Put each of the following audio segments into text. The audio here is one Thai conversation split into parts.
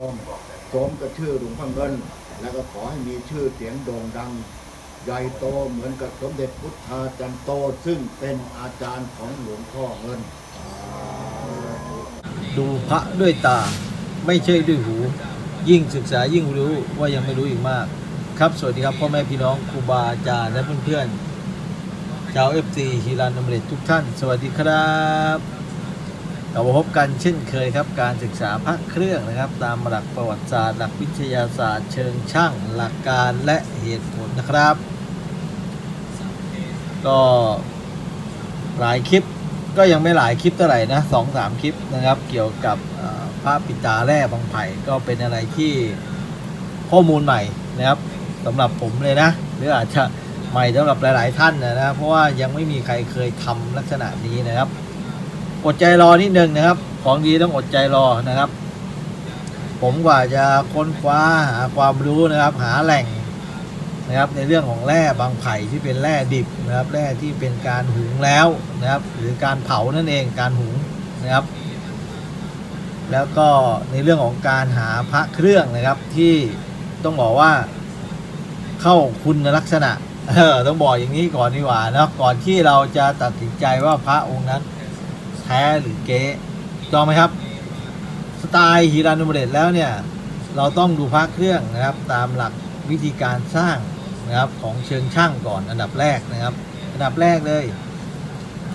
สมกับชื่อหลวงพ่อเงิน แล้วก็ขอให้มีชื่อเสียงโด่งดัง ใหญ่โตเหมือนกับสมเด็จพุทธาจันโตซึ่งเป็นอาจารย์ของหลวงพ่อเงิน ดูพระด้วยตาไม่ใช่ด้วยหู ยิ่งศึกษายิ่งรู้ว่ายังไม่รู้อีกมาก ครับสวัสดีครับพ่อแม่พี่น้องครูบาอาจารย์และเพื่อนๆชาวเอฟซีฮีรานอเมเลตทุกท่าน สวัสดีครับ กลับมาพบกันเช่นเคยครับ การศึกษาพระเครื่องนะครับ ตามหลักประวัติศาสตร์ หลักวิทยาศาสตร์ เชิงช่างหลักการและเหตุผลนะครับ ก็หลายคลิปก็ยังไม่หลายคลิปเท่าไหร่นะสองสามคลิปนะครับ เกี่ยวกับพระปิตาแร่บางไผ่ก็เป็นอะไรที่ข้อมูลใหม่นะครับสำหรับผมเลยนะ หรืออาจจะใหม่สำหรับหลาย ๆ ท่านนะนะเพราะว่ายังไม่มีใครเคยทำลักษณะนี้นะครับ อดใจรอนิดนึงนะครับ ของดีต้องอดใจรอนะครับ ผมกว่าจะค้นคว้าหาความรู้นะครับ หาแหล่งนะครับ ในเรื่องของแร่บางไผ่ที่เป็นแร่ดิบนะครับ แร่ที่เป็นการหุงแล้วนะครับ หรือการเผานั่นเองการหุงนะครับ แล้วก็ในเรื่องของการหาพระเครื่องนะครับที่ต้องบอกว่าเข้าคุณลักษณะ เออต้องบอกอย่างนี้ก่อนดีกว่านะก่อนที่เราจะตัดสินใจว่าพระองค์นั้น ท้หรือเก๊ถูกต้องไหมครับ สไตล์ฮีรานุมเดตแล้วเนี่ย เราต้องดูพระเครื่องนะครับ ตามหลักวิธีการสร้างนะครับของเชิงช่างก่อนอันดับแรกนะครับ อันดับแรกเลย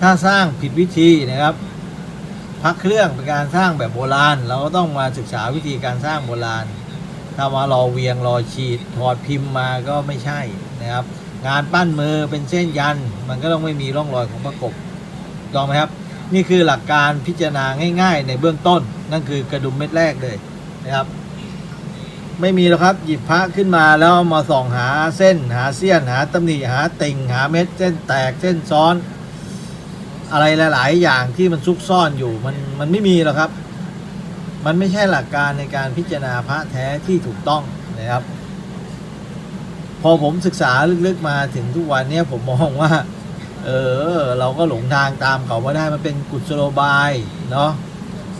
ถ้าสร้างผิดวิธีนะครับพระเครื่องเป็นการสร้างแบบโบราณ เราก็ต้องมาศึกษาวิธีการสร้างโบราณ ถ้ามารอเวียงรอฉีดถอดพิมพ์มาก็ไม่ใช่นะครับ งานปั้นมือเป็นเส้นยัน มันก็ต้องไม่มีร่องรอยของประกบถูกต้องไหมครับ นี่คือหลักการพิจารณาง่าย ๆ ในเบื้องต้น นั่นคือกระดุมเม็ดแรกเลยนะครับ ไม่มีหรอกครับหยิบพระขึ้นมาแล้วมาส่องหาเส้นหาเสี้ยนหาตำหนิหาติ่งหาเม็ดเส้นแตกเส้นซ้อน อะไรหลาย ๆ อย่างที่มันซุกซ่อนอยู่มันมันไม่มีหรอกครับ มันไม่ใช่หลักการในการพิจารณาพระแท้ที่ถูกต้องนะครับ พอผมศึกษาลึก ๆ มาถึงทุกวันนี้ผมมองว่า เออ เราก็หลงทางตามเขาไม่ได้มันเป็นกุศโลบายเนาะ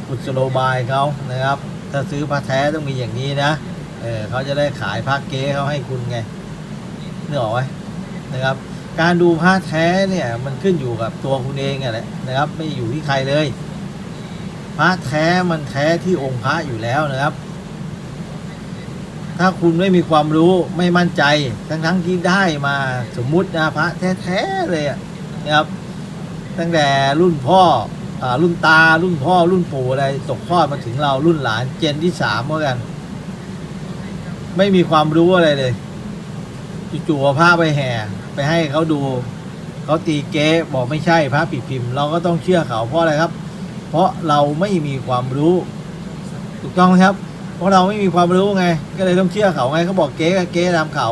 กุศโลบายเขานะครับ ถ้าซื้อพระแท้ต้องมีอย่างนี้นะเออเขาจะได้ขายพระเก๊เขาให้คุณไงนึกออกไหมนะครับ การดูพระแท้เนี่ยมันขึ้นอยู่กับตัวคุณเองอะแหละนะครับ ไม่อยู่ที่ใครเลย พระแท้มันแท้ที่องค์พระอยู่แล้วนะครับ ถ้าคุณไม่มีความรู้ไม่มั่นใจ ทั้งทั้งๆที่ได้มาสมมุตินะพระแท้ๆเลยอะ นะครับตั้งแต่รุ่นพ่ออรุ่นตารุ่นพ่อรุ่นปู่อะไรตกทอดมาถึงเรารุ่นหลานเจนที่สามเหมือนกัน ไม่มีความรู้อะไรเลยจู่ๆเอาผ้าไปแห่ ไปให้เขาดูเขาตีเก๊บอกไม่ใช่พระผิดพิมพ์ เราก็ต้องเชื่อเขาเพราะอะไรครับ เพราะเราไม่มีความรู้ ถูกต้องไหมครับ เพราะเราไม่มีความรู้ไง ก็เลยต้องเชื่อเขาไงเขาบอกเก๊ก็เก๊ตามเขา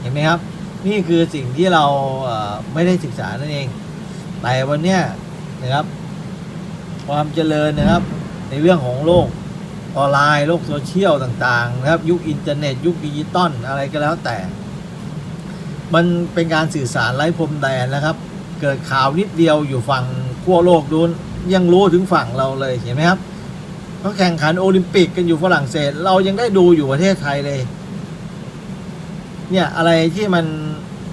เห็นไหมครับ นี่คือสิ่งที่เราเไม่ได้ศึกษานั่นเอง แต่วันเนี้ยนะครับ ความเจริญนะครับ ในเรื่องของโลกออนไลน์โลกโซเชียลต่างๆ นะครับ ยุคอินเทอร์เน็ต ยุคดิจิตอลอะไรก็แล้วแต่ มันเป็นการสื่อสารไร้พรมแดนนะครับ เกิดข่าวนิดเดียวอยู่ฝั่งขั้วโลกนู้นยังรู้ถึงฝั่งเราเลยเห็นไหมครับเขาแข่งขันโอลิมปิกกันอยู่ฝรั่งเศส เรายังได้ดูอยู่ประเทศไทยเลย เนี่ยอะไรที่มัน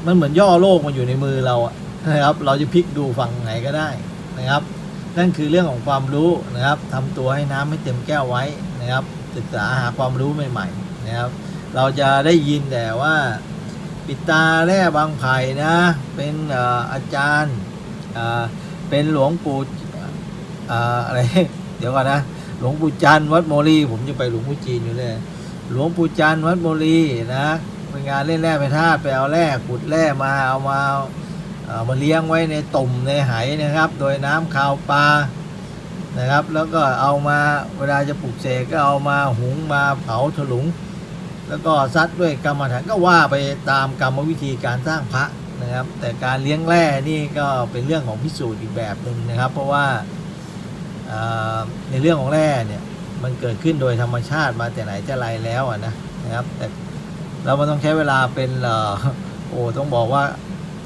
มันเหมือนย่อโลกมาอยู่ในมือเราอะนะครับ เราจะพลิกดูฝั่งไหนก็ได้นะครับ นั่นคือเรื่องของความรู้นะครับทำตัวให้น้ำให้เต็มแก้วไว้นะครับ ศึกษาหาความรู้ใหม่ๆนะครับ เราจะได้ยินแต่ว่า ปิตาแร่บางไผ่นะ เป็นอออาจารย์เป็นหลวงปู่ออะไรเดี๋ยวก่อนนะหลวงปู่จันทร์วัดโมลีผมจะไปหลวงปู่จีนอยู่เลยหลวงปู่จันทร์วัดโมลีนะ เป็นงานเล่นแร่ไปธาตุไปเอาแร่ขุดแร่มาเอามาเอามาเลี้ยงไว้ในตุ่มในไหนะครับ โดยน้ำขาวปลานะครับ แล้วก็เอามาเวลาจะปลูกเสกก็เอามาหุงมาเผาถลุง แล้วก็ซัดด้วยกรรมฐานก็ว่าไปตามกรรมวิธีการสร้างพระนะครับ แต่การเลี้ยงแร่นี่ก็เป็นเรื่องของพิสูจน์อีกแบบหนึ่งนะครับ เพราะว่าในเรื่องของแร่เนี่ยมันเกิดขึ้นโดยธรรมชาติมาแต่ไหนแต่ไรแล้วอะนะนะครับแต่ เรามันต้องใช้เวลาเป็นโอ้ต้องบอกว่า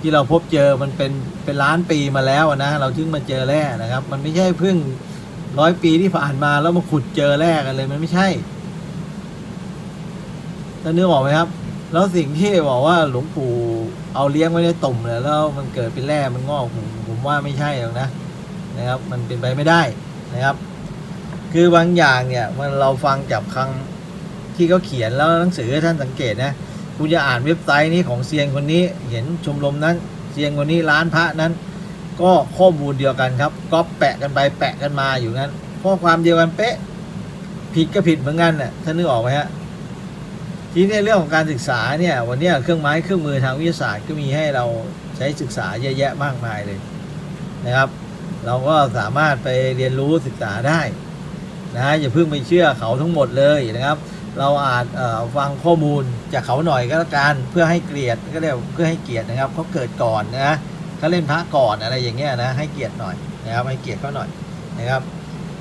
ที่เราพบเจอมันเป็นเป็นล้านปีมาแล้วนะเราถึงมาเจอแร่นะครับ มันไม่ใช่เพิ่งร้อยปีที่ผ่านมาแล้วมาขุดเจอแร่กันเลยมันไม่ใช่ท่านนึกออกไหมครับ แล้วสิ่งที่บอกว่าหลวงปู่เอาเลี้ยงไว้ในตุ่มเนี่ยแล้วมันเกิดเป็นแร่มันงอกผมผมว่าไม่ใช่หรอกนะนะครับ มันเป็นไปไม่ได้นะครับ คือบางอย่างเนี่ยมันเราฟังจากคำ ที่เขาเขียนแล้วหนังสือท่านสังเกตนะคุณจะอ่านเว็บไซต์นี้ของเซียนคนนี้เห็นชมรมนั้นเซียนคนนี้ร้านพระนั้น ก็ข้อมูลเดียวกันครับก็แปะกันไปแปะกันมาอยู่งั้นข้อความเดียวกันเป๊ะผิดก็ผิดเหมือนกันน่ะท่านนึกออกไหมฮะทีนี้เรื่องของการศึกษาเนี่ยวันนี้เครื่องไม้เครื่องมือทางวิทยาศาสตร์ก็มีให้เราใช้ศึกษาเยอะแยะมากมายเลยนะครับ เราก็สามารถไปเรียนรู้ศึกษาได้นะอย่าเพิ่งไปเชื่อเขาทั้งหมดเลยนะครับ เราอาจเอ่อฟังข้อมูลจากเขาหน่อยก็แล้วกันเพื่อให้เกียรติก็เรียกเพื่อให้เกียรตินะครับเขาเกิดก่อนนะเขาเล่นพระก่อนอะไรอย่างเงี้ยนะให้เกียรติหน่อยนะครับให้เกียรติเขาหน่อยนะครับ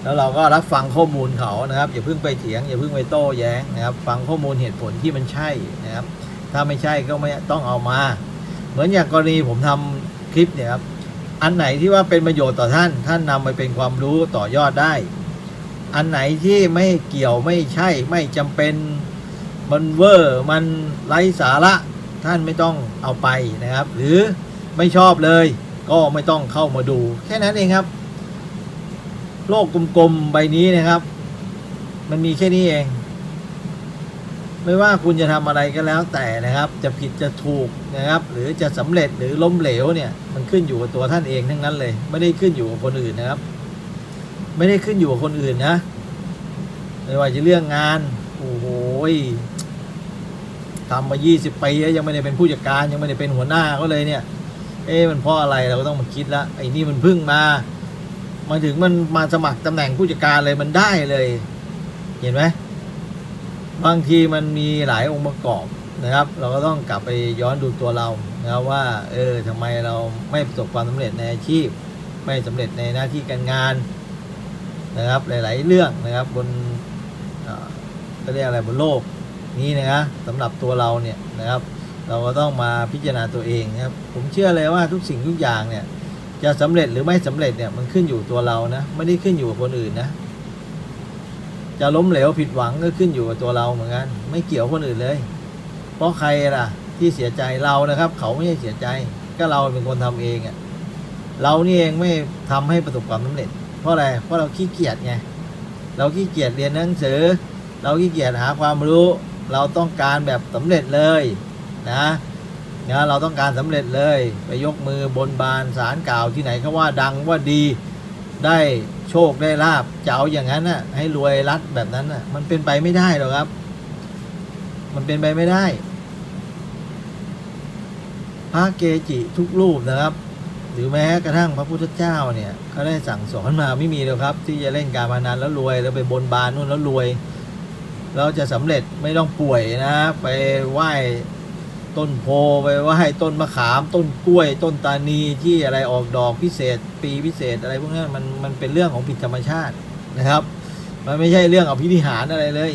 แล้วเราก็รับฟังข้อมูลเขานะครับอย่าเพิ่งไปเถียงอย่าเพิ่งไปโต้แย้งนะครับ ฟังข้อมูลเหตุผลที่มันใช่นะครับ ถ้าไม่ใช่ก็ไม่ต้องเอามา เหมือนอย่างกรณีผมทำคลิปเนี่ยครับอันไหนที่ว่าเป็นประโยชน์ต่อท่าน ท่านนำไปเป็นความรู้ต่อยอดได้ อันไหนที่ไม่เกี่ยวไม่ใช่ไม่จำเป็นมันเวอร์มันไร้สาระท่านไม่ต้องเอาไปนะครับ หรือไม่ชอบเลย ก็ไม่ต้องเข้ามาดู แค่นั้นเองครับ โลกกลมๆใบนี้นะครับ มันมีแค่นี้เอง ไม่ว่าคุณจะทำอะไรก็แล้วแต่นะครับ จะผิดจะถูกนะครับ หรือจะสำเร็จหรือล้มเหลวเนี่ย มันขึ้นอยู่กับตัวท่านเองทั้งนั้นเลย ไม่ได้ขึ้นอยู่กับคนอื่นนะครับ ไม่ได้ขึ้นอยู่กับคนอื่นนะไม่ว่าจะเรื่องงาน โอ้โหทำมา 20 ปีแล้วยังไม่ได้เป็นผู้จัดการยังไม่ได้เป็นหัวหน้าก็เลยเนี่ย เอ๊ะมันเพราะอะไรเราก็ต้องมาคิดละไอ้นี่มันพิ่งมา มาถึงมันมาสมัครตำแหน่งผู้จัดการเลยมันได้เลย เห็นไหมบางทีมันมีหลายองค์ประกอบนะครับ เราก็ต้องกลับไปย้อนดูตัวเรานะครับว่า เออทำไมเราไม่ประสบความสำเร็จในอาชีพ ไม่สำเร็จในหน้าที่การงาน นะครับหลาย ๆ เรื่องนะครับบนก็เรียกอะไรบนโลกนี้นะครับสำหรับตัวเราเนี่ยนะครับ เราก็ต้องมาพิจารณาตัวเองนะครับผมเชื่อเลยว่าทุกสิ่งทุกอย่างเนี่ยจะสำเร็จหรือไม่สำเร็จเนี่ยมันขึ้นอยู่ตัวเรานะไม่ได้ขึ้นอยู่กับคนอื่นนะจะล้มเหลวผิดหวังก็ขึ้นอยู่กับตัวเราเหมือนกันไม่เกี่ยวคนอื่นเลย เพราะใครล่ะที่เสียใจเรานะครับ เขาไม่ใช่เสียใจ ก็เราเป็นคนทำเองอะ่ะเรานี่เองไม่ทำให้ประสบความสำเร็จ เพราะอะไร เพราะเราขี้เกียจไง เราขี้เกียจเรียนหนังสือ เราขี้เกียจหาความรู้ เราต้องการแบบสำเร็จเลยนะนะเราต้องการสำเร็จเลย ไปยกมือบนบานสารกล่าวที่ไหนเขาว่าดังว่าดีได้โชคได้ลาบเจ้าอย่างนั้นน่ะให้รวยรัดแบบนั้นน่ะมันเป็นไปไม่ได้หรอกครับ มันเป็นไปไม่ได้ พระเกจิทุกรูปนะครับ รือแม้กระทั่งพระพุทธเจ้าเนี่ยเขาได้สั่งสอนมาไม่มีเลยครับ ที่จะเล่นการพนันแล้วรวยแล้วไปบนบานนู่นแล้วรวย เราจะสำเร็จไม่ต้องป่วยนะ ไปไหว้ต้นโพไปไหว้ต้นมะขาม ต้นกล้วย ต้นตานีที่อะไรออกดอกพิเศษ ปีพิเศษอะไรพวกนั้นมันมันเป็นเรื่องของผิดธรรมชาตินะครับ มันไม่ใช่เรื่องอภิธิหารอะไรเลย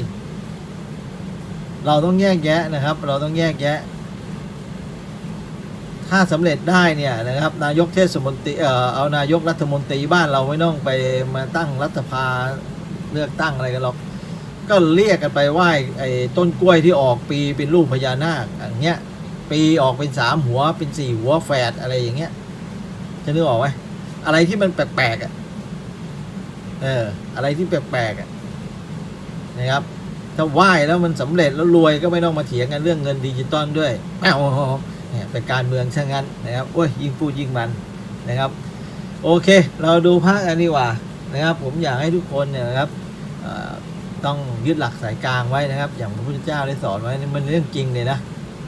เราต้องแยกแยะนะครับ เราต้องแยกแยะ ถ้าสำเร็จได้เนี่ยนะครับนายกเทศมนตรีเอ่อเอานายกรัฐมนตรีบ้านเราไม่ต้องไปมาตั้งรัฐภาเลือกตั้งอะไรกันหรอก ก็เรียกกันไปไหว้ไอ้ต้นกล้วยที่ออกปีเป็นรูปพญานาคอย่างเงี้ยปีออกเป็นสามหัวเป็นสี่หัวแฝดอะไรอย่างเงี้ยจะนึกออกไหมอะไรที่มันแปลกๆอะเอออะไรที่แปลกๆอะนะครับถ้าไหว้แล้วมันสำเร็จแล้วรวยก็ไม่ต้องมาเถียงกันเรื่องเงินดิจิตอลด้วยแอ้าว เนี่ยเป็นการเมืองช่างงั้นนะครับโอ้ยยิ่งพูดยิ่งมันนะครับ โอเค เราดูภาคอันนี้ว่านะครับ ผมอยากให้ทุกคนเนี่ยนะครับต้องยึดหลักสายกลางไว้นะครับ อย่างพระพุทธเจ้าได้สอนไว้นี่มันเรื่องจริงเลยนะ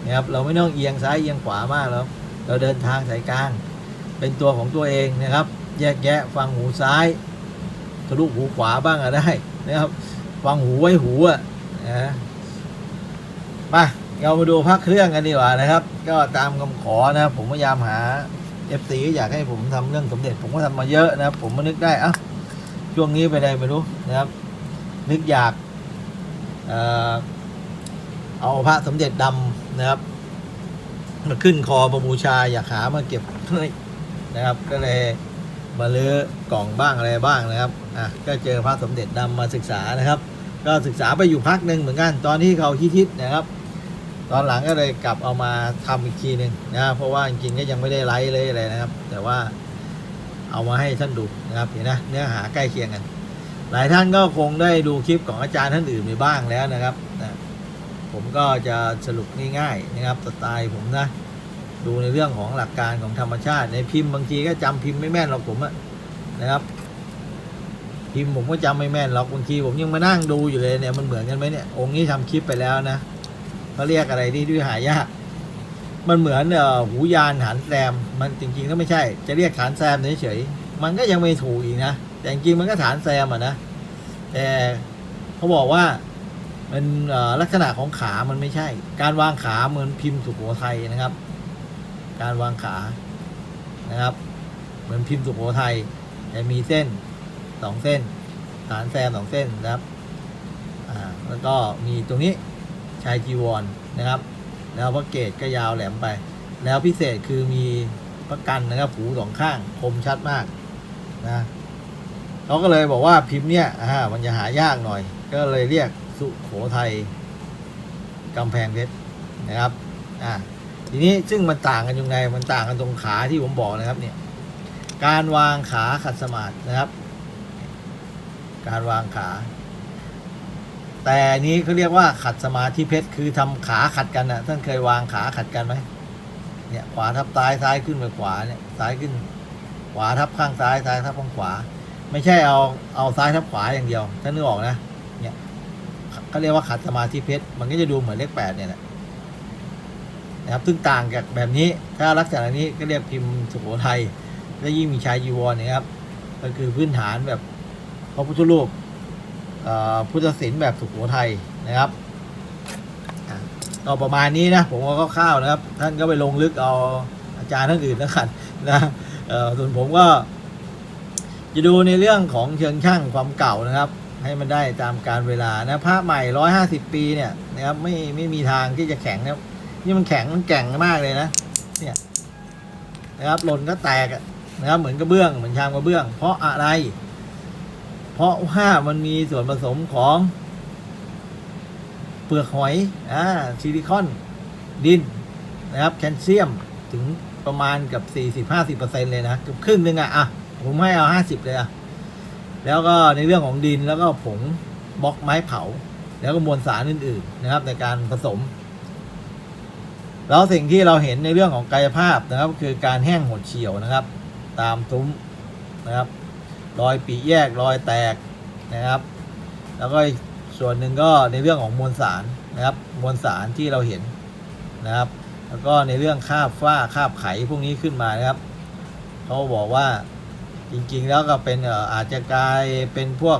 นะครับ เราไม่ต้องเอียงซ้ายเอียงขวามากแล้วเราเดินทางสายกลาง เป็นตัวของตัวเองนะครับ แยกแยะฟังหูซ้ายทะลุหูขวาบ้างอะได้นะครับ ฟังหูไว้หูอะนะมา เรามาดูพักเครื่องกันดีกว่านะครับ ก็ตามคำขอนะครับผมพยายามหา FC ก็อยากให้ผมทำเรื่องสมเด็จ ผมก็ทำมาเยอะนะครับ ผมมานึกได้อ้าช่วงนี้ไปได้ไม่รู้นะครับ นึกอยากเอ่อเอาพระสมเด็จดำนะครับมาขึ้นคอประบูชาอยากหามาเก็บนะครับ ก็เลยมาเลือกล่องบ้างอะไรบ้างนะครับอะก็เจอพระสมเด็จดำมาศึกษานะครับ ก็ศึกษาไปอยู่พักหนึ่งเหมือนกันตอนที่เขาฮิตๆนะครับ ตอนหลังก็เลยกลับเอามาทำอีกทีหนึ่งนะเพราะว่าจริงๆก็ยังไม่ได้ไลฟ์เลยอะไรนะครับ แต่ว่าเอามาให้ท่านดูนะครับเห็นนะเนื้อหาใกล้เคียงกัน หลายท่านก็คงได้ดูคลิปของอาจารย์ท่านอื่นไปบ้างแล้วนะครับนะผมก็จะสรุปง่ายๆนะครับสไตล์ผมนะ ดูในเรื่องของหลักการของธรรมชาติ ในพิมพ์บางทีก็จำพิมพ์ไม่แม่นหรอกผมอะนะครับ พิมพ์ผมก็จำไม่แม่นหรอกบางทีผมยังมานั่งดูอยู่เลยเนี่ยมันเหมือนกันไหมเนี่ยองค์นี้ทำคลิปไปแล้วนะ เขาเรียกอะไรที่ด้วยหายาก มันเหมือนเอ่อหูยานฐานแซมมันจริงๆก็ไม่ใช่ จะเรียกฐานแซมเฉยๆมันก็ยังไม่ถูกอีกนะแต่จริงๆมันก็ฐานแซมอะนะแต่เขาบอกว่ามันเอ่อลักษณะของขามันไม่ใช่ การวางขาเหมือนพิมพ์สุโขทัยนะครับ การวางขานะครับ เหมือนพิมพ์สุโขทัยจะมีเส้นสองเส้นฐานแซมสองเส้นนะครับ อ่า แล้วก็มีตรงนี้ ชายจีวรนะครับ แล้วพระเกตก็ยาวแหลมไป แล้วพิเศษคือมีประกันนะครับหูสองข้างคมชัดมากนะเขาก็เลยบอกว่าพิมพ์เนี่ยอ่ามันจะหายากหน่อย ก็เลยเรียกสุโขทัยกำแพงเพชรนะครับอ่าทีนี้ซึ่งมันต่างกันยังไงมันต่างกันตรงขาที่ผมบอกนะครับเนี่ยการวางขาขัดสมาธินะครับ การวางขา แต่นี้เขาเรียกว่าขัดสมาธิเพชรคือทำขาขัดกันนะท่านเคยวางขาขัดกันไหมเนี่ยขวาทับซ้ายซ้ายขึ้นไปขวาเนี่ยซ้ายขึ้น ขวาทับข้างซ้ายซ้ายทับข้างขวา ไม่ใช่เอาเอาซ้ายทับขวาอย่างเดียวท่านนึกออกนะเนี่ยเขาเรียกว่าขัดสมาธิเพชรมันก็จะดูเหมือนเลขแปดเนี่ยแหละนะครับซึ่งต่างจากแบบนี้ถ้าลักษณะนี้ก็เรียกพิมพ์สุโขทัยและยิ่งมีชายจีวรเนะครับก็คือพื้นฐานแบบพระพุทธรูป พุทธศิลป์แบบสุโขทัยนะครับอะก็ประมาณนี้นะผมก็คร่าวๆนะครับ ท่านก็ไปลงลึกเอาอาจารย์ท่านอื่นแล้วกันนะส่วนผมก็ จะดูในเรื่องของเชิงช่างความเก่านะครับ ให้มันได้ตามการเวลานะพระใหม่ร้อยห้าสิบปีเนี่ยนะครับไม่ไม่มีทางที่จะแข็งนะนี่มันแข็งมันแกร่งมากเลยนะเนี่ยนะครับหล่นก็แตกนะครับเหมือนกระเบื้องเหมือนชามกระเบื้อง เพราะอะไร เพราะว่ามันมีส่วนผสมของเปลือกหอยอ่าซิลิคอน ดินนะครับ แคลเซียมถึงประมาณกับ 40-50%เลยนะเกือบครึ่งหนึงอะอะ ผมให้เอา 50 เลยอะแล้วก็ในเรื่องของดินแล้วก็ผงบล็อกไม้เผา แล้วก็มวลสารอื่น ๆ นะครับ ในการผสม แล้วสิ่งที่เราเห็นในเรื่องของกายภาพนะครับ คือการแห้งหดเฉียวนะครับ ตามซุ้มนะครับ รอยปีแยกรอยแตกนะครับ แล้วก็ส่วนหนึ่งก็ในเรื่องของมวลสารนะครับ มวลสารที่เราเห็นนะครับ แล้วก็ในเรื่องคราบฝ้าคราบไขพวกนี้ขึ้นมานะครับเขาบอกว่าจริงๆแล้วก็เป็นอาจจะกลายเป็นพวก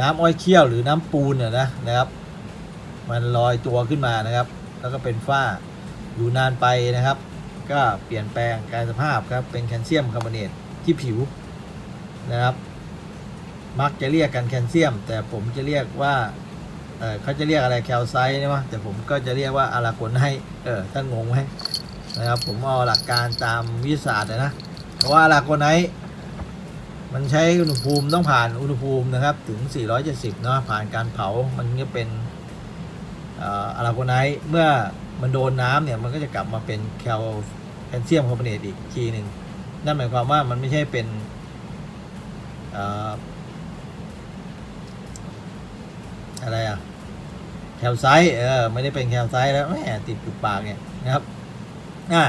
น้ำอ้อยเคี่ยวหรือน้ำปูนน่ะนะนะครับ มันลอยตัวขึ้นมานะครับ แล้วก็เป็นฝ้าอยู่นานไปนะครับ ก็เปลี่ยนแปลงกายสภาพครับเป็นแคลเซียมคาร์บอเนตที่ผิว นะครับ มักจะเรียกกันแคลเซียม แต่ผมจะเรียกว่าเออเขาจะเรียกอะไรแคลไซต์นะวะแต่ผมก็จะเรียกว่าอาราโกนให้เออท่านงงไหมนะครับผมเอาหลักการตามวิทยาศาสตร์นะเพราะว่าอาราโกนไนท์มันใช้อุณหภูมิต้องผ่านอุณหภูมินะครับ ถึง 470เนาะผ่านการเผามันก็เป็นอ่ออาราโกนไนท์เมื่อมันโดนน้ำเนี่ยมันก็จะกลับมาเป็นแคลแคลเซียมคาร์บอเนตอีกทีหนึ่งนั่นหมายความว่ามันไม่ใช่เป็น อะไรอะแคลไซต์เออไม่ได้เป็นแคลไซต์แล้วแหมติดปุกปากเนี่ยนะครับอะ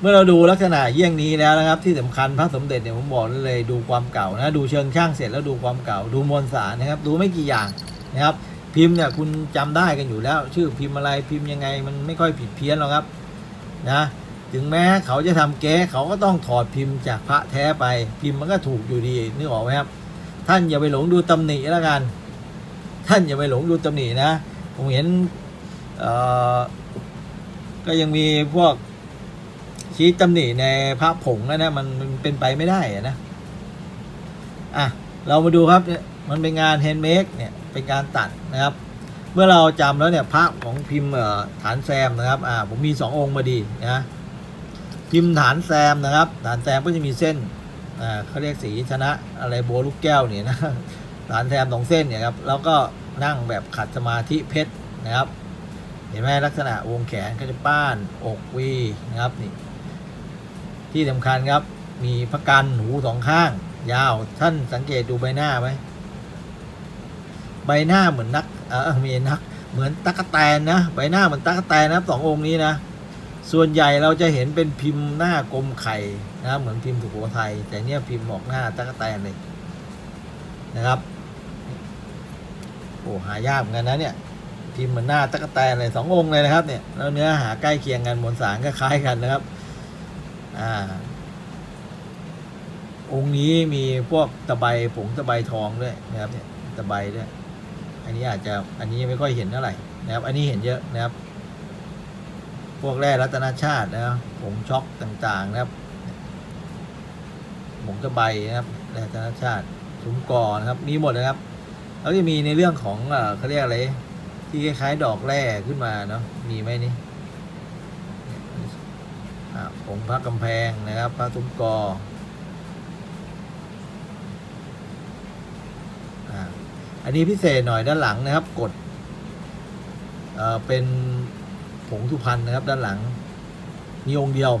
เมื่อเราดูลักษณะเยี่ยงนี้แล้วนะครับ ที่สำคัญพระสมเด็จเนี่ยผมบอกเลยดูความเก่านะดูเชิงช่างเสร็จแล้วดูความเก่า ดูมวลสารนะครับ ดูไม่กี่อย่างนะครับ พิมพ์เนี่ยคุณจำได้กันอยู่แล้ว ชื่อพิมพ์อะไรพิมพ์ยังไง มันไม่ค่อยผิดเพี้ยนหรอกครับ นะ ถึงแม้เขาจะทำแก้เขาก็ต้องถอดพิมพ์จากพระแท้ไป พิมพ์มันก็ถูกอยู่ดีนึกออกไหมครับ ท่านอย่าไปหลงดูตำหนิแล้วกัน ท่านอย่าไปหลงดูตำหนินะ ผมเห็นก็ยังมีพวกชี้ตำหนิในพระผงนะนะมันเป็นไปไม่ได้นะอะเรามาดูครับเนี่ยมันเป็นงานแฮนด์เมดเนี่ยเป็นการตัดนะครับ เมื่อเราจำแล้วเนี่ยพระของพิมพ์ฐานแซมนะครับอ่าผมมีสององค์มาดีนะ พิมพ์ฐานแซมนะครับ ฐานแซมก็จะมีเส้นอ่าเขาเรียกสีชนะอะไรโบลูกแก้วเนี่ยนะฐานแซมสองเส้นเนี่ยครับแล้วก็นั่งแบบขัดสมาธิเพชรนะครับ เห็นไหมลักษณะวงแขนก็จะป้านอกวีนะครับนี่ที่สำคัญครับมีพระกันหูสองข้าง ยาวท่านสังเกตดูใบหน้าไหมใบหน้าเหมือนนักเออมีนักเหมือนตั๊กแตนนะใบหน้าเหมือนตั๊กแตนนะสององค์นี้นะ ส่วนใหญ่เราจะเห็นเป็นพิมพ์หน้ากลมไข่นะครับ เหมือนพิมพ์สุโขทัยแต่เนี่ยพิมพ์ออกหน้าตั๊กแตนเลยนะครับโอ้หายากเหมือนกันนะเนี่ยพิมพ์เหมือนหน้าตั๊กแตนเลยสององค์เลยนะครับเนี่ยแล้วเนื้อหาใกล้เคียงกันมวลสารก็คล้ายกันนะครับอ่าองค์นี้มีพวกตะไบผงตะไบทองด้วยนะครับเนี่ยตะไบด้วย อันนี้อาจจะอันนี้ยังไม่ค่อยเห็นเท่าไหร่นะครับ อันนี้เห็นเยอะนะครับ พวกแร่รัตนชาตินะครับผงช็อกต่างๆนะครับผงตะไบนะครับแร่รัตนชาติสุมกอนะครับ มีหมดนะครับ แล้วจะมีในเรื่องของเขาเรียกอะไรที่คล้ายๆดอกแร่ขึ้นมาเนาะมีไหมนี่ผงพระกำแพงนะครับพระสุมกอออันนี้พิเศษหน่อยด้านหลังนะครับ กดเอ่อเป็น ผงสุพรรณนะครับ ด้านหลัง มีองค์เดียว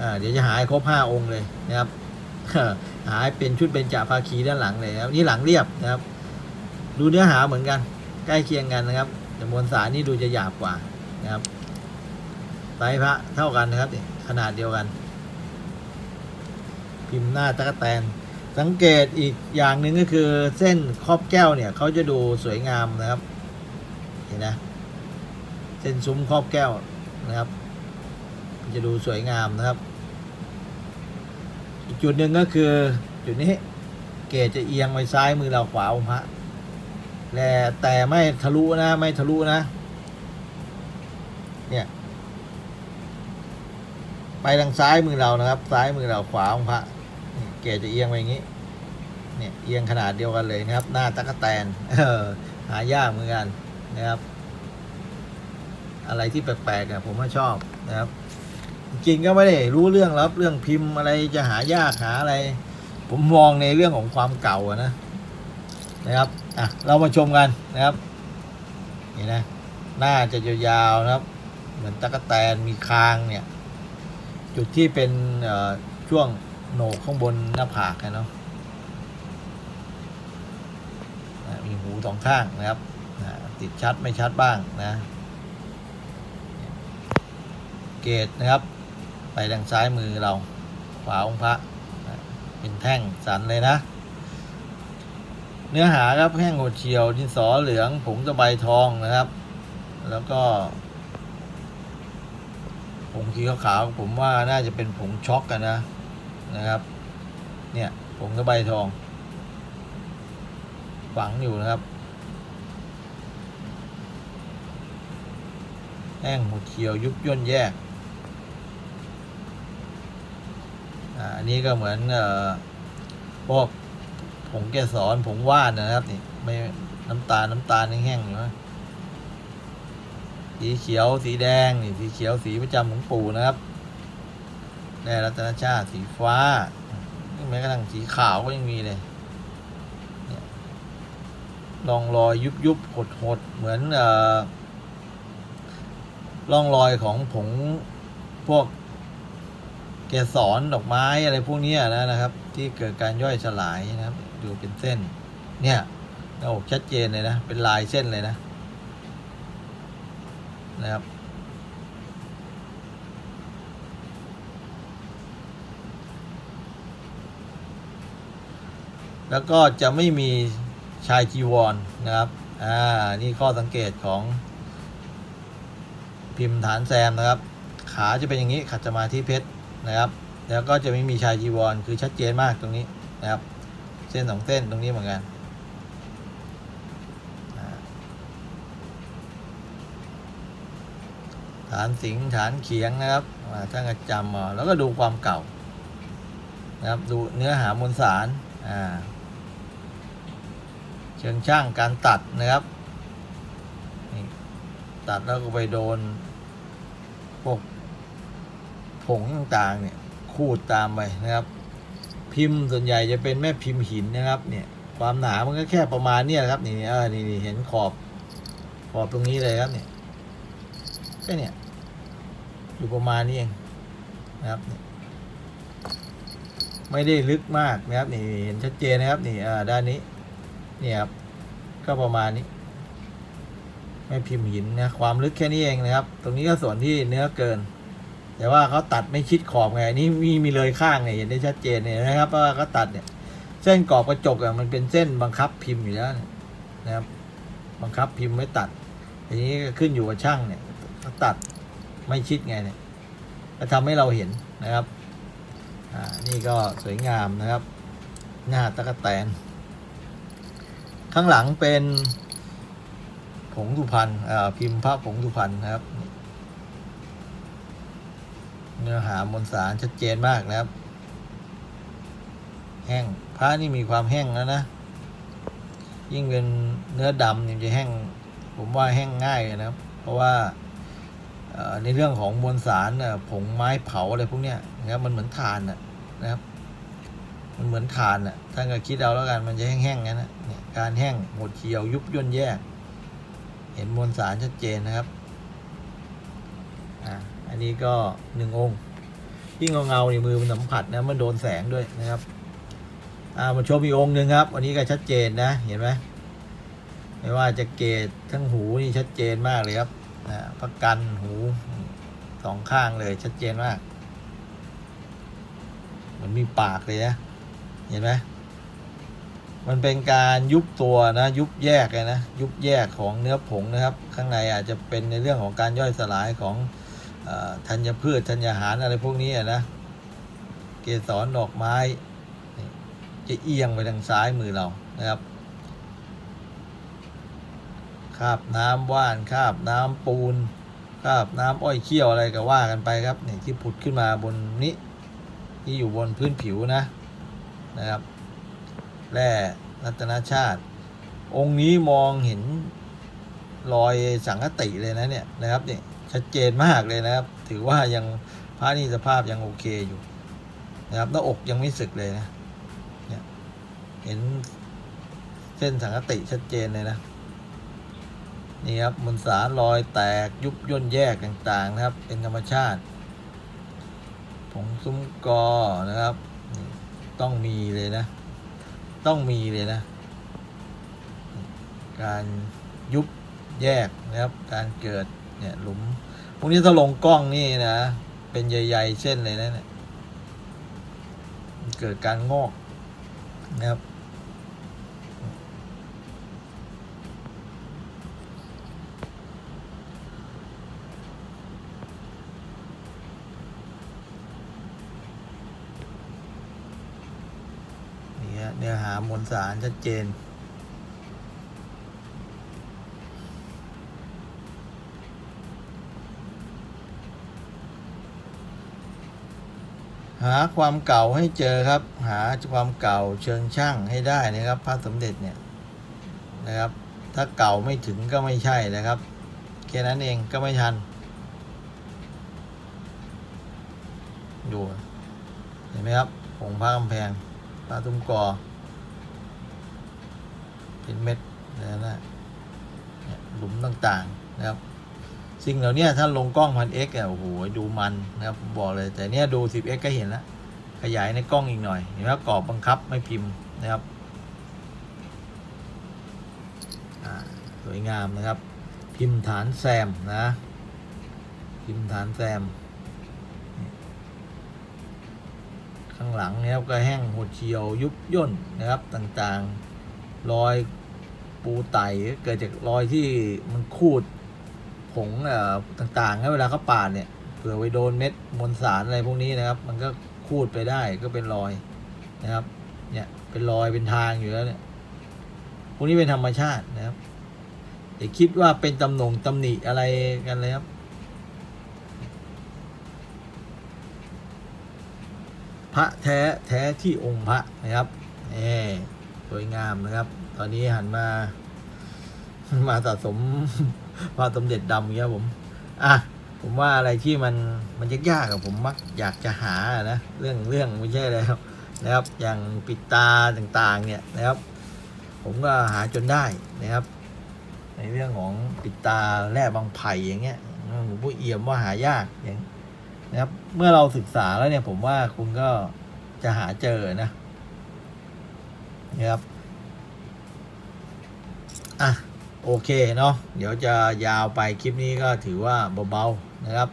อ่าเดี๋ยวจะหาให้ครบห้าองค์เลยนะครับหาให้เป็นชุดเป็นจ่าภาคีด้านหลังเลยนะครับนี่หลังเรียบนะครับ ดูเนื้อหาเหมือนกัน ใกล้เคียงกันนะครับ แต่มวลสารนี่ดูจะหยาบกว่านะครับไซส์พระเท่ากันนะครับขนาดเดียวกัน พิมพ์หน้าตะกแตน สังเกตอีกอย่างหนึ่งก็คือเส้นครอบแก้วเนี่ยเขาจะดูสวยงามนะครับ เห็นนะ เส้นซุ้มครอบแก้วนะครับ จะดูสวยงามนะครับ อีกจุดหนึ่งก็คือจุดนี้เกจจะเอียงไปซ้ายมือเราขวาองค์พระแต่แต่ไม่ทะลุนะ ไม่ทะลุนะ เนี่ย ไปทางซ้ายมือเรานะครับ ซ้ายมือเราขวาองค์พระเกจจะเอียงไปอย่างนี้ เนี่ยเอียงขนาดเดียวกันเลยนะครับ หน้าตะกแตนเออหายากเหมือนกันนะครับ อะไรที่แปลกๆอะผมว่าชอบนะครับ จริงก็ไม่ได้รู้เรื่องแล้วเรื่องพิมพ์อะไรจะหายากหาอะไร ผมมองในเรื่องของความเก่าอะนะนะครับอะเรามาชมกันนะครับนี่นะหน้าจะยาวๆนะครับ เหมือนตะกแตนมีคางเนี่ย จุดที่เป็นช่วงโหนกข้างบนหน้าผากนะเนาะมีหูสองข้างนะครับติดชัดไม่ชัดบ้างนะ เกตนะครับ ไปทางซ้ายมือเราขวาองค์พระเป็นแท่งสันเลยนะ เนื้อหาครับแห้งโหดเฉียว ดินสอเหลืองผงตะไบทองนะครับ แล้วก็ผงสีขาวผมว่าน่าจะเป็นผงช็อกกันนะนะครับ เนี่ยผงตะไบทอง ฝังอยู่นะครับแห้งโหดเฉียวยุบย่นแยก อันนี้ก็เหมือนอพวกผงแกสอนผงว่านนะครับนี่ไม่น้ำตาลน้ำตาลแห้งๆอยู่นะสีเขียวสีแดงนี่สีเขียวสีประจำของปู่นะครับแร่รัตนชาติสีฟ้าแม้กระทั่งสีขาวก็ยังมีเลยร่องรอยยุบยุบหดหดเหมือนเอ่อร่องรอยของผงพวก เกสรดอกไม้อะไรพวกนี้นะนะครับ ที่เกิดการย่อยสลายนะครับ ดูเป็นเส้น เนี่ยหน้าอกชัดเจนเลยนะ เป็นลายเส้นเลยนะ นะครับ แล้วก็จะไม่มีชายจีวรนะครับ อ่า นี่ข้อสังเกตของพิมพ์ฐานแซมนะครับ ขาจะเป็นอย่างนี้ขัดสมาธิเพชร นะครับ แล้วก็จะไม่มีชายจีวร คือชัดเจนมากตรงนี้นะครับ เส้นสองเส้นตรงนี้เหมือนกันฐานสิงฐานเขียงนะครับอ่าท่านก็จำมาแล้วก็ดูความเก่านะครับดูเนื้อหามวลสารเชิงช่างการตัดนะครับตัดแล้วก็ไปโดนพวก ผงต่างๆเนี่ยคูดตามไปนะครับ พิมพ์ส่วนใหญ่จะเป็นแม่พิมพ์หินนะครับเนี่ยความหนามันก็แค่ประมาณเนี้ยครับนี่เออนี่นี่เห็นขอบขอบตรงนี้เลยครับเนี่ยแค่เนี่ยอยู่ประมาณนี้เองนะครับเนี่ยไม่ได้ลึกมากนะครับนี่เห็นชัดเจนนะครับนี่อ่าด้านนี้เนี่ยครับก็ประมาณนี้ไม่พิมพ์หินนะความลึกแค่นี้เองนะครับ ตรงนี้ก็ส่วนที่เนื้อเกิน แต่ว่าเขาตัดไม่ชิดขอบไงนี่มีมีเลยข้างเนี่ยเห็นได้ชัดเจนเนี่ยนะครับว่าเขาตัดเนี่ย เส้นกรอบกระจกอะมันเป็นเส้นบังคับพิมพ์อยู่แล้วนะครับ บังคับพิมพ์ไม่ตัดทีนี้ก็ขึ้นอยู่กับช่างเนี่ยเขาตัดไม่ชิดไงเนี่ยก็ทำให้เราเห็นนะครับอ่านี่ก็สวยงามนะครับ หน้าตะกะแตน ข้างหลังเป็นผงสุพรรณอ่าพิมพ์พระผงสุพรรณนะครับ เนื้อหามวลสารชัดเจนมากนะครับ แห้งพระนี่มีความแห้งแล้วนะ ยิ่งเป็นเนื้อดำนี่จะแห้ง ผมว่าแห้งง่ายนะครับ เพราะว่าในเรื่องของมวลสารผงไม้เผาอะไรพวกเนี้ยนะครับมันเหมือนถ่านนะครับ มันเหมือนถ่านน่ะท่านก็คิดเอาแล้วกันมันจะแห้งๆงั้นนะเนี่ยการแห้งหมดเขียวยุบย่นแยก เห็นมวลสารชัดเจนนะครับอ่า นี้ก็หนึ่งองค์ที่เงาเงาในมือมันสัมผัสนะมันโดนแสงด้วยนะครับอ่ามาชมอีกองค์หนึ่งครับวันนี้ก็ชัดเจนนะเห็นไหมไม่ว่าจะเกตทั้งหูนี่ชัดเจนมากเลยครับนะประกันหูสองข้างเลยชัดเจนมากเหมือนมีปากเลยนะเห็นไหมมันเป็นการยุบตัวนะ ยุบแยกเลยนะ ยุบแยกของเนื้อผงนะครับ ข้างในอาจจะเป็นในเรื่องของการย่อยสลายของ ธัญพืชธัญญาหารอะไรพวกนี้นะ เกสรดอกไม้ จะเอียงไปทางซ้ายมือเรานะครับคาบน้ำว่านคาบน้ำปูนคาบน้ำอ้อยเขี้ยวอะไรก็ว่ากันไปครับนี่ที่ผุดขึ้นมาบนนี้ที่อยู่บนพื้นผิวนะนะครับแร่รัตนชาติ องค์นี้มองเห็นรอยสังกติเลยนะเนี่ยนะครับเนี่ย ชัดเจนมากเลยนะครับ ถือว่ายังพระนี่สภาพยังโอเคอยู่นะครับหน้าอกยังไม่สึกเลยนะเห็นเส้นสังกติชัดเจนเลยนะนี่ครับมวลสารรอยแตกยุบย่นแยกต่างๆนะครับ เป็นธรรมชาติผงซุ้มกอนะครับ ต้องมีเลยนะ ต้องมีเลยนะ การยุบแยกนะครับ การเกิด เนี่ยหลุมพวกนี้ถ้าลงกล้องนี่นะ เป็นใหญ่ๆเส้นเลยนะเนี่ยเกิดการงอกนะครับเนื้อหามวลสารชัดเจน หาความเก่าให้เจอครับ หาความเก่าเชิงช่างให้ได้นะครับ พระสมเด็จเนี่ยนะครับ ถ้าเก่าไม่ถึงก็ไม่ใช่นะครับแค่นั้นเองก็ไม่ทันดูเห็นไหมครับผงพระกำแพงพระตุ้มกอเป็นเม็ดนะนะหลุมต่างๆนะครับ สิ่งเหล่านี้ถ้าลงกล้องพันเอ็กโอ้โหดูมันนะครับบอกเลยแต่เนี้ยดู 10x ก็เห็นแล้ว ขยายในกล้องอีกหน่อยเห็นไหมกรอบบังคับไม่พิมพ์นะครับสวยงามนะครับ พิมพ์ฐานแซมนะ พิมพ์ฐานแซม ข้างหลังนะครับก็แห้งหดเฉียวยุบย่นนะครับต่างๆรอยปูไตเกิดจากรอยที่มันคูด ผงต่างๆนะเวลาเขาปาดเนี่ยเผื่อไปโดนเม็ดมวลสารอะไรพวกนี้นะครับ มันก็คูดไปได้ก็เป็นรอยนะครับ เนี่ยเป็นรอยเป็นทางอยู่แล้วเนี่ยพวกนี้เป็นธรรมชาตินะครับอย่าคิดว่าเป็นตำหนงตำหนิอะไรกันเลยครับพระแท้แท้ที่องค์พระนะครับนี่สวยงามนะครับ ตอนนี้หันมา มาสะสม พระสมเด็จดำครับผมอะผมว่าอะไรที่มันมันยากๆกับผมมักอยากจะหานะเรื่องเรื่องไม่ใช่แล้วนะครับ อย่างปิดตาต่างๆเนี่ยนะครับ ผมก็หาจนได้นะครับ ในเรื่องของปิดตาแร่บางไผ่อย่างเงี้ยหลวงพ่อเอี่ยมว่าหายากอย่างนะครับ เมื่อเราศึกษาแล้วเนี่ยผมว่าคุณก็จะหาเจอนะนะครับอะ โอเคเนาะเดี๋ยวจะยาวไปคลิปนี้ก็ถือว่าเบาๆนะครับ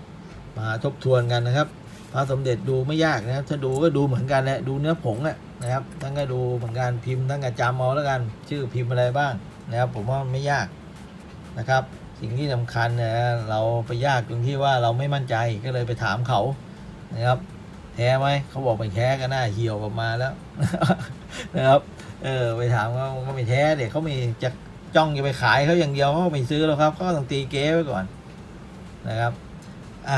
มาทบทวนกันนะครับ พระสมเด็จดูไม่ยากนะครับถ้าดูก็ดูเหมือนกันแหละดูเนื้อผงอะนะครับทั้งก็ดูเหมือนกันพิมพ์ทั้งก็จำเอาแล้วกัน ชื่อพิมพ์อะไรบ้างนะครับ ผมว่าไม่ยากนะครับ สิ่งที่สำคัญเนี่ยเราไปยากตรงที่ว่าเราไม่มั่นใจก็เลยไปถามเขานะครับแท้ไหมเขาบอกไม่แท้ก็น่าเหี่ยวออกมาแล้วนะครับ เออไปถามเขาก็ไม่แท้เด็กเขาม่จะ จ้องจะไปขายเขาอย่างเดียวเขาไม่ซื้อแล้วครับเขาก็ต้องตีเก๊ไว้ก่อนนะครับ อะ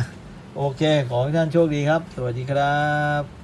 โอเค ขอให้ท่านโชคดีครับ สวัสดีครับ